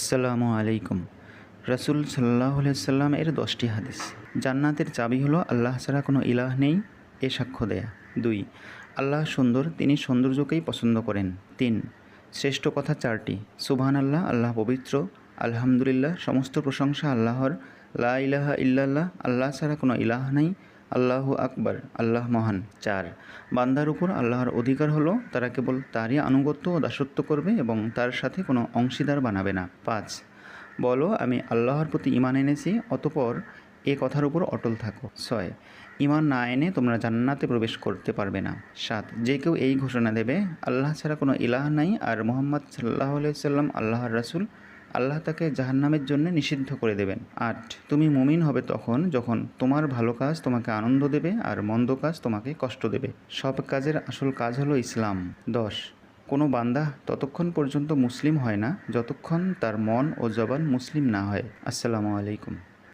আসসালামু আলাইকুম। রাসুল সাল্লাহ সাল্লাম এর দশটি হাদিস। জান্নাতের চাবি হলো আল্লাহ ছাড়া কোনো ইলাহ নেই, এ সাক্ষ্য দেয়া। দুই, আল্লাহ সুন্দর, তিনি সৌন্দর্যকেই পছন্দ করেন। তিন, শ্রেষ্ঠ কথা চারটি। সুবহান আল্লাহ আল্লাহ পবিত্র। আলহামদুলিল্লাহ, সমস্ত প্রশংসা আল্লাহর। লা ইলাহা ইল্লাল্লাহ, আল্লাহ ছাড়া কোনো ইলাহ নাই। আল্লাহ আকবার, আল্লাহ মহান। চার, বান্দার উপর আল্লাহর অধিকার হলো, তারা কেবল তারই আনুগত্য ও দাসত্ব করবে এবং তার সাথে কোনো অংশীদার বানাবে না। পাঁচ, বলো, আমি আল্লাহর প্রতি ইমান এনেছি, অতপর এ কথার উপর অটল থাকো। ছয় ইমান না এনে তোমরা জান্নাতে প্রবেশ করতে পারবে না। সাত, যে কেউ এই ঘোষণা দেবে, আল্লাহ ছাড়া কোনো ইলাহ নাই, আর মোহাম্মদ সাল্লাহ সাল্লাম আল্লাহর রাসূল আল্লাহ তাকে জাহান্নামের জন্য নিষিদ্ধ করে দেবেন। আট তুমি মুমিন হবে তখন যখন তোমার ভালো কাজ তোমাকে আনন্দ দেবে আর মন্দ কাজ তোমাকে কষ্ট দেবে। সব কাজের আসল কাজ হলো ইসলাম। দশ। কোনো বান্দা ততক্ষণ পর্যন্ত মুসলিম হয় না, যতক্ষণ তার মন ও জবান মুসলিম না হয়। আসসালামু আলাইকুম।